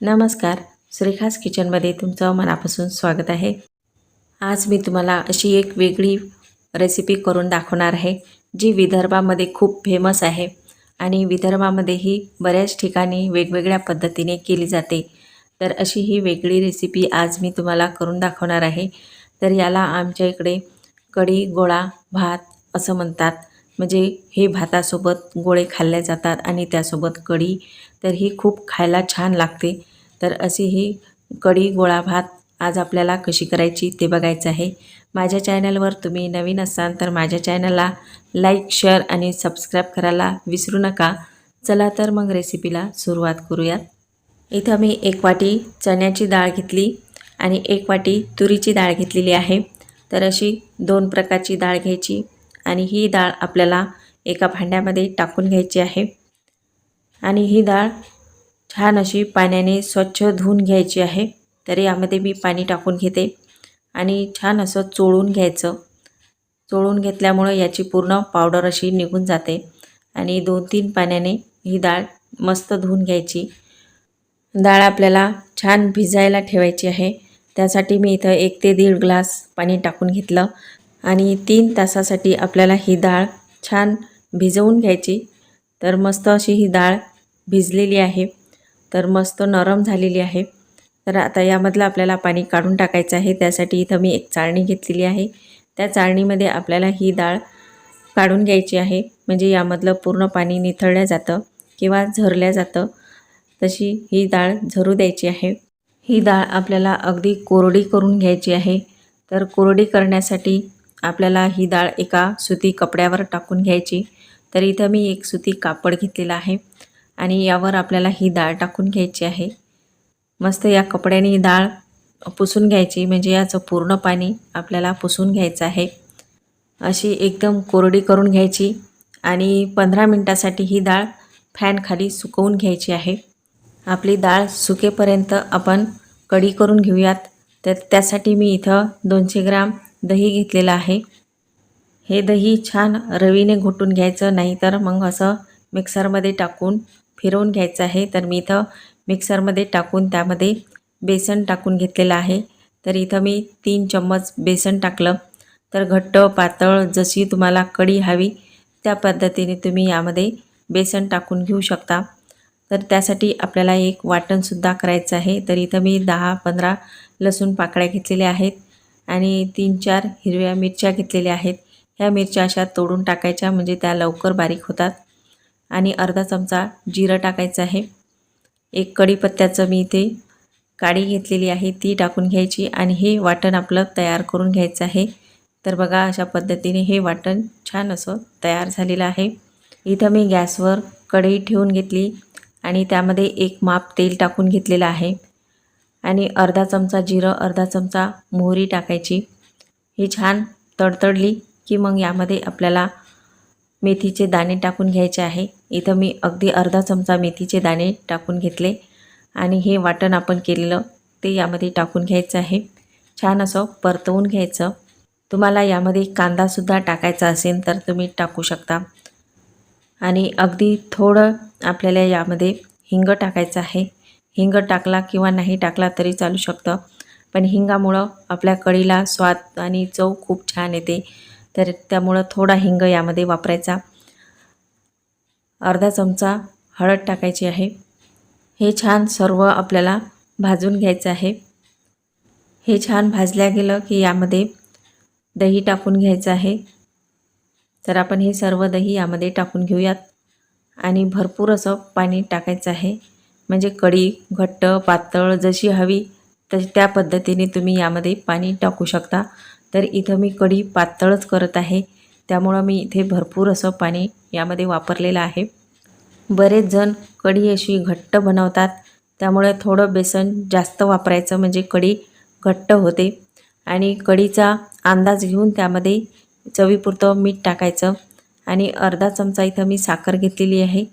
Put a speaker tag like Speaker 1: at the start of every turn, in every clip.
Speaker 1: नमस्कार. श्रीखास किचनमध्ये तुमचं मनापासून स्वागत आहे. आज मी तुम्हाला अशी एक वेगळी रेसिपी करून दाखवणार आहे जी विदर्भामध्ये खूप फेमस आहे आणि विदर्भामध्येही बऱ्याच ठिकाणी वेगवेगळ्या पद्धतीने केली जाते. तर अशी ही वेगळी रेसिपी आज मी तुम्हाला करून दाखवणार आहे. तर याला आमच्या इकडे कढी गोळा भात असं म्हणतात. म्हणजे हे भातासोबत गोळे खाल्ले जातात आणि त्यासोबत कढी तर ही खूप खायला छान लागते. तर अशी ही कढी गोळा भात आज आपल्याला कशी करायची ते बघायचं आहे. माझ्या चॅनलवर तुम्ही नवीन असाल तर माझ्या चॅनलला लाईक शेअर आणि सबस्क्राईब करायला विसरू नका. चला तर मग रेसिपीला सुरुवात करूयात. इथं मी एक वाटी चण्याची डाळ घेतली आणि एक वाटी तुरीची डाळ घेतलेली आहे. तर अशी दोन प्रकारची डाळ घ्यायची. आणि ही डाळ आपल्याला एका भांड्यामध्ये टाकून घ्यायची आहे. आणि ही डाळ छान अशी पाण्याने स्वच्छ धुवून घ्यायची आहे. तर यामध्ये मी पाणी टाकून घेते आणि छान असं चोळून घ्यायचं. चोळून घेतल्यामुळं याची पूर्ण पावडर अशी निघून जाते आणि दोन तीन पाण्याने ही डाळ मस्त धुवून घ्यायची. डाळ आपल्याला छान भिजायला ठेवायची आहे. त्यासाठी मी इथं एक ते दीड ग्लास पाणी टाकून घेतलं. आणि तीन तासासाठी आपल्याला ही डाळ छान भिजवून घ्यायची. तर मस्त अशी ही डाळ भिजलेली आहे. तर मस्त नरम झालेली आहे. तर आता यामधलं आपल्याला पाणी काढून टाकायचं आहे. त्यासाठी इथं मी एक चाळणी घेतलेली आहे. त्या चाळणीमध्ये आपल्याला ही डाळ काढून घ्यायची आहे. म्हणजे यामधलं पूर्ण पाणी निथळल्या जातं किंवा झरल्या जातं. तशी ही डाळ झरू द्यायची आहे. ही डाळ आपल्याला अगदी कोरडी करून घ्यायची आहे. तर कोरडी करण्यासाठी आपल्याला ही डाळ एका सुती कपड्यावर टाकून घ्यायची. तर इथं मी एक सुती कापड घेतलेला आहे आणि यावर आपल्याला ही डाळ टाकून घ्यायची आहे. मस्त या कपड्याने ही डाळ पुसून घ्यायची म्हणजे याचं पूर्ण पाणी आपल्याला पुसून घ्यायचं आहे. अशी एकदम कोरडी करून घ्यायची आणि पंधरा मिनटासाठी ही डाळ फॅनखाली सुकवून घ्यायची आहे. आपली डाळ सुकेपर्यंत आपण कढी करून घेऊयात. तर त्यासाठी मी इथं दोनशे ग्राम दही घेतलेलं आहे. हे दही छान रवीने घोटून घ्यायचं नाहीतर मग असं मिक्सरमध्ये टाकून फिरवून घ्यायचं आहे. तर मी इथं मिक्सरमध्ये टाकून त्यामध्ये बेसन टाकून घेतलेलं आहे. तर इथं मी तीन चम्मच बेसन टाकलं. तर घट्ट पातळ जशी तुम्हाला कढी हवी त्या पद्धतीने तुम्ही यामध्ये बेसन टाकून घेऊ शकता. तर त्यासाठी आपल्याला एक वाटणसुद्धा करायचं आहे. तर इथं मी दहा पंधरा लसूण पाकळ्या घेतलेल्या आहेत. आणि तीन चार हिरव्या मिरच्या घेतलेल्या आहेत. ह्या मिरच्या अशा तोडून टाकायच्या म्हणजे त्या लवकर बारीक होतात. आणि अर्धा चमचा जिरं टाकायचं आहे. एक कढीपत्त्याचं मी इथे काडी घेतलेली आहे ती टाकून घ्यायची आणि हे वाटण आपलं तयार करून घ्यायचं आहे. तर बघा अशा पद्धतीने हे वाटण छान असं तयार झालेलं आहे. इथं मी गॅसवर कढई ठेवून घेतली आणि त्यामध्ये एक माप तेल टाकून घेतलेलं आहे. आणि अर्धा चमचा जिरं अर्धा चमचा मोहरी टाकायची. ही छान तडतडली की मग यामध्ये आपल्याला मेथीचे दाणे टाकून घ्यायचे आहे. इथं मी अगदी अर्धा चमचा मेथीचे दाणे टाकून घेतले आणि हे वाटण आपण केलेलं ते यामध्ये टाकून घ्यायचं आहे. छान असं परतवून घ्यायचं. तुम्हाला यामध्ये कांदासुद्धा टाकायचा असेल तर तुम्ही टाकू शकता. आणि अगदी थोडं आपल्याला यामध्ये हिंग टाकायचं आहे. हिंग टाकला किंवा नाही टाकला तरी चालू शकतं. पण हिंगामुळं आपल्या कढीला स्वाद आणि चव खूप छान येते. तर त्यामुळं थोडा हिंग यामध्ये वापरायचा. अर्धा चमचा हळद टाकायची आहे. हे छान सर्व आपल्याला भाजून घ्यायचं आहे. हे छान भाजल्या गेलं की यामध्ये दही टाकून घ्यायचं आहे. तर आपण हे सर्व दही यामध्ये टाकून घेऊयात. आणि भरपूर असं पाणी टाकायचं आहे. म्हणजे कढी घट्ट पातळ जशी हवी तशी त्या पद्धतीने तुम्ही यामध्ये पाणी टाकू शकता. तर इथं मी कढी पातळच करत आहे. त्यामुळं मी इथे भरपूर असं पाणी यामध्ये वापरलेलं आहे. बरेच जण कढी अशी घट्ट बनवतात. त्यामुळे थोडं बेसन जास्त वापरायचं म्हणजे कढी घट्ट होते. आणि कढीचा अंदाज घेऊन त्यामध्ये चवीपुरतं मीठ टाकायचं. आणि अर्धा चमचा इथं मी साखर घेतलेली आहे.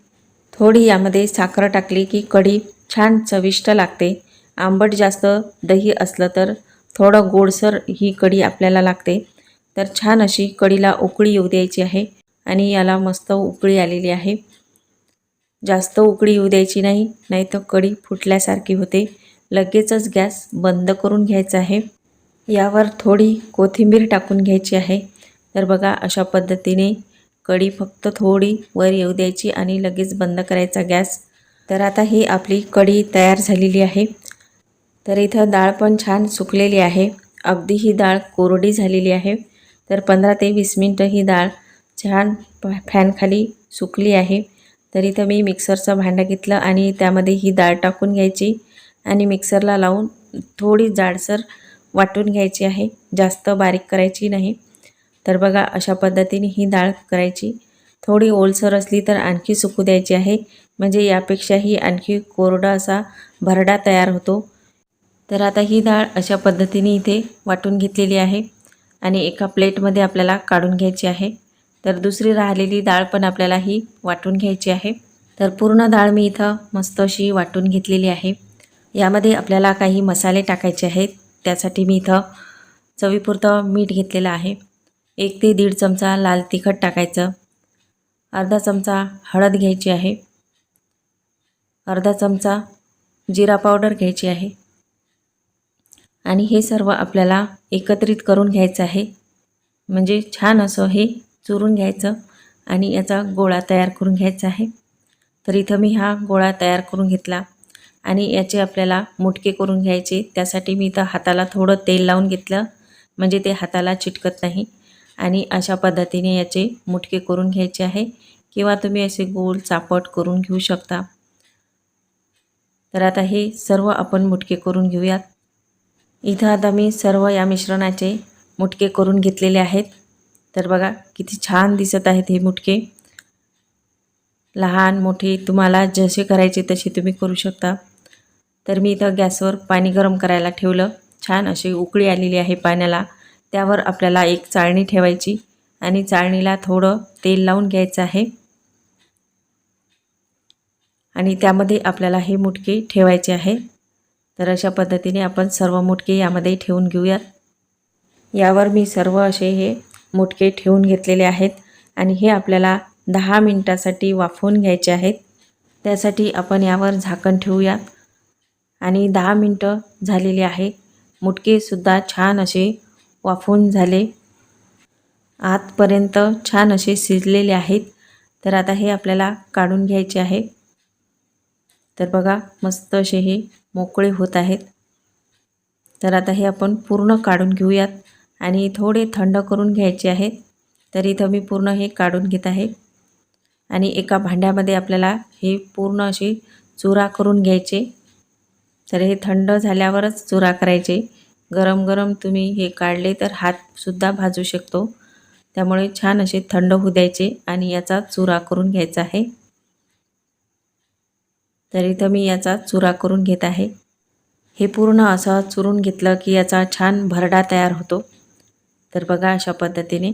Speaker 1: थोडी यामध्ये साखर टाकली की कढी छान चविष्ट लागते. आंबट जास्त दही असलं तर थोडं गोडसर ही कढी आपल्याला लागते. तर छान अशी कढीला उकळी येऊ द्यायची आहे आणि याला मस्त उकळी आलेली आहे. जास्त उकळी येऊ द्यायची नाही नाही तर कढी फुटल्यासारखी होते. लगेचच गॅस बंद करून घ्यायचा आहे. यावर थोडी कोथिंबीर टाकून घ्यायची आहे. तर बघा अशा पद्धतीने कढी फक्त थोडी वर येऊ द्यायची आणि लगेच बंद करायचा गॅस. तर आता ही आपली कढी तयार झालेली आहे. तर इथं डाळ पण छान सुकलेली आहे. अगदी ही डाळ कोरडी झालेली आहे. तर पंधरा ते वीस मिनटं ही डाळ छान फॅनखाली सुकली आहे. तर इथं मी मिक्सरचं भांडं घेतलं आणि त्यामध्ये ही डाळ टाकून घ्यायची आणि मिक्सरला लावून थोडी जाडसर वाटून घ्यायची आहे. जास्त बारीक करायची नाही. तर बघा अशा पद्धतीने ही डाळ करायची. थोडी ओलसर असली तर आणखी सुकू द्यायची आहे. म्हणजे यापेक्षाही आणखी कोरडा असा भरडा तयार होतो. तर आता ही डाळ अशा पद्धतीने इथे वाटून घेतलेली आहे आणि एका प्लेटमध्ये आपल्याला काढून घ्यायची आहे. तर दुसरी राहिलेली डाळ पण आपल्याला ही वाटून घ्यायची आहे. तर पूर्ण डाळ मी इथं मस्त अशी वाटून घेतलेली आहे. यामध्ये आपल्याला काही मसाले टाकायचे आहेत. त्यासाठी मी इथं चवीपुरतं मीठ घेतलेलं आहे. एक ते दीड चमचा लाल तिखट टाकायचं. अर्धा चमचा हळद घ्यायची आहे. अर्धा चमचा जिरा पावडर घ्यायची आहे. आणि हे सर्व आपल्याला एकत्रित करून घ्यायचं आहे. म्हणजे छान असं हे चुरून घ्यायचं आणि याचा गोळा तयार करून घ्यायचा आहे. तर इथं मी हा गोळा तयार करून घेतला आणि याचे आपल्याला मुटके करून घ्यायचे. त्यासाठी मी इथं हाताला थोडं तेल लावून घेतलं. म्हणजे ते हाताला चिटकत नाही. आणि अशा पद्धतीने याचे मुटके करून घ्यायचे आहे. किंवा तुम्ही असे गोल चापट करून घेऊ शकता. तर आता हे सर्व आपण मुटके करून घेऊयात. इथं आता मी सर्व या मिश्रणाचे मुटके करून घेतलेले आहेत. तर बघा किती छान दिसत आहेत हे मुटके. लहान मोठे तुम्हाला जसे करायचे तसे तुम्ही करू शकता. तर मी इथं गॅसवर पाणी गरम करायला ठेवलं. छान अशी उकळी आलेली आहे पाण्याला. त्यावर आपल्याला एक चाळणी ठेवायची आणि चाळणीला थोडं तेल लावून घ्यायचं आहे. आणि त्यामध्ये आपल्याला हे मुटके ठेवायचे आहे. तर अशा पद्धतीने आपण सर्व मुटके यामध्ये ठेवून घेऊयात यावर मी सर्व असे हे मुटके ठेवून घेतलेले आहेत आणि हे आपल्याला दहा मिनटासाठी वाफवून घ्यायचे आहेत. त्यासाठी आपण यावर झाकण ठेवूयात आणि दहा मिनटं झालेली आहे. मुटकेसुद्धा छान असे वाफवून झाले. आतपर्यंत छान असे शिजलेले आहेत. तर आता हे आपल्याला काढून घ्यायचे आहे. तर बघा मस्त असे हे मोकळे होत आहेत. तर आता हे आपण पूर्ण काढून घेऊयात आणि थोडे थंड करून घ्यायचे आहेत. तर इथं मी पूर्ण हे काढून घेत आहे. आणि एका भांड्यामध्ये आपल्याला हे पूर्ण असे चुरा करून घ्यायचे. तर हे थंड झाल्यावरच चुरा करायचे. गरम गरम तुम्ही हे काढले तर हातसुद्धा भाजू शकतो. त्यामुळे छान असे थंड होऊ द्यायचे आणि याचा चुरा करून घ्यायचा आहे. तर इथं मी याचा चुरा करून घेत आहे. हे पूर्ण असं चुरून घेतलं की याचा छान भरडा तयार होतो. तर बघा अशा पद्धतीने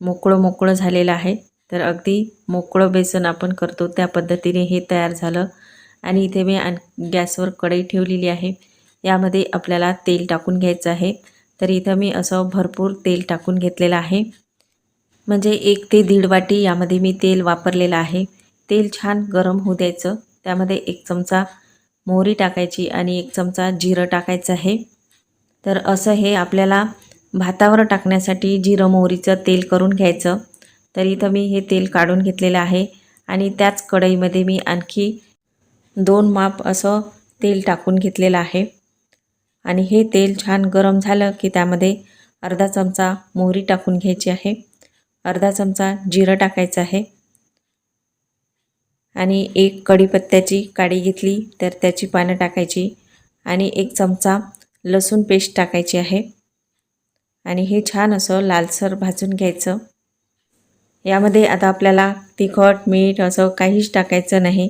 Speaker 1: मोकळं मोकळं झालेलं आहे. तर अगदी मोकळं बेसन आपण करतो त्या पद्धतीने हे तयार झालं. आणि इथे मी आण गॅसवर कढई ठेवलेली आहे. यामध्ये आपल्याला तेल टाकून घ्यायचं आहे. तर इथं मी असं भरपूर तेल टाकून घेतलेलं आहे. म्हणजे एक ते दीड वाटी यामध्ये मी तेल वापरलेलं आहे. तेल छान गरम होऊ द्यायचं. त्यामध्ये एक चमचा मोहरी टाकायची आणि एक चमचा जिरं टाकायचं आहे. तर असं हे आपल्याला भातावर टाकण्यासाठी जिरं मोहरीचं तेल करून घ्यायचं. तर इथं मी हे तेल काढून घेतलेलं आहे आणि त्याच कढईमध्ये मी आणखी दोन माप असं तेल टाकून घेतलेलं आहे. आणि हे तेल छान गरम झालं की त्यामध्ये अर्धा चमचा मोहरी टाकून घ्यायची आहे. अर्धा चमचा जिरं टाकायचं आहे. आणि एक कढीपत्त्याची काडी घेतली तर त्याची पानं टाकायची आणि एक चमचा लसूण पेस्ट टाकायची आहे. आणि हे छान असं लालसर भाजून घ्यायचं. यामध्ये आता आपल्याला तिखट मीठ असं काहीच टाकायचं नाही.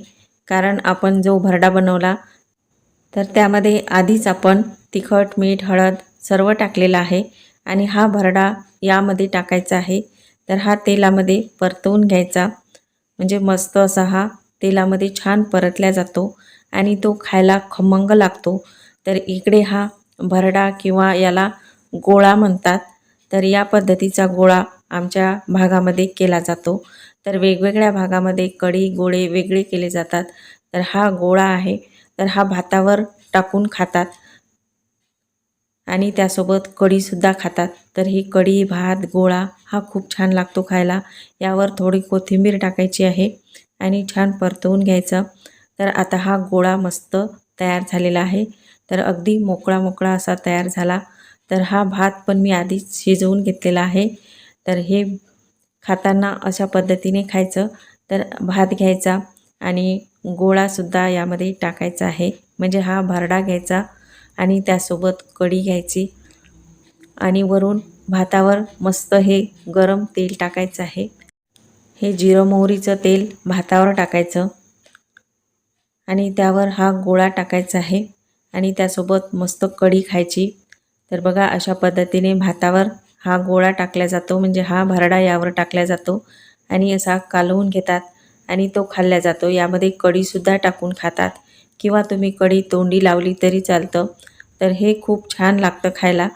Speaker 1: कारण आपण जो भरडा बनवला तर त्यामध्ये आधीच आपण तिखट मीठ हळद सर्व टाकलेलं आहे आणि हा भरडा यामध्ये टाकायचा आहे. तर हा तेलामध्ये परतवून घ्यायचा. म्हणजे मस्त असा हा तेलामध्ये छान परतल्या जातो आणि तो खायला खमंग लागतो. तर इकडे हा भरडा किंवा याला गोळा म्हणतात. तर या पद्धतीचा गोळा आमच्या भागामध्ये केला जातो. तर वेगवेगळ्या भागामध्ये कढी गोळे वेगळे केले जातात. तर हा गोळा आहे. तर हा भातावर टाकून खातात. आणि त्यासोबत कढीसुद्धा खातात. तर ही कढी भात गोळा हा खूप छान लागतो खायला. यावर थोडी कोथिंबीर टाकायची आहे आणि छान परतवून घ्यायचं. तर आता हा गोळा मस्त तयार झालेला आहे. तर अगदी मोकळा मोकळा असा तयार झाला. तर हा भात पण मी आधीच शिजवून घेतलेला आहे. तर हे खाताना अशा पद्धतीने खायचं. तर भात घ्यायचा आणि गोळासुद्धा यामध्ये टाकायचा आहे. म्हणजे हा भरडा घ्यायचा आणि त्यासोबत कढी घ्यायची. आणि वरून भातावर मस्त हे गरम तेल टाकायचं आहे. हे जिरं मोहरीचं तेल भातावर टाकायचं. आणि त्यावर हा गोळा टाकायचा आहे. आणि त्यासोबत मस्त कढी खायची. तर बघा अशा पद्धतीने भातावर हा गोळा टाकला जातो. म्हणजे हा भरडा यावर टाकला जातो. आणि असा कालवून घेतात. आणि तो खाल्ला जातो. यामध्ये कढीसुद्धा टाकून खातात. किंवा तुम्ही कढी तोंडी लावली तरी चालतं. तर हे खूप छान लागतं खायला.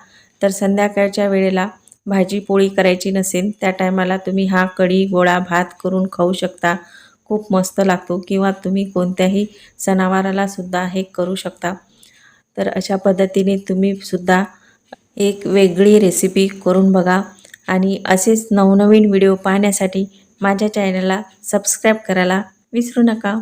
Speaker 1: तर संध्याकाळच्या वेळेला भाजी पोळी करायची नसेल त्या टायमाला तुम्ही हा कढी गोळा भात करून खाऊ शकता. खूप मस्त लागतो. किंवा तुम्ही कोणत्याही सणावारालासुद्धा हे करू शकता. तर अशा पद्धतीने तुम्ही सुद्धा एक वेगळी रेसिपी करून बघा. आणि असेच नवनवीन व्हिडिओ पाहण्यासाठी माझ्या चॅनलला सबस्क्राईब करायला विसरू नका.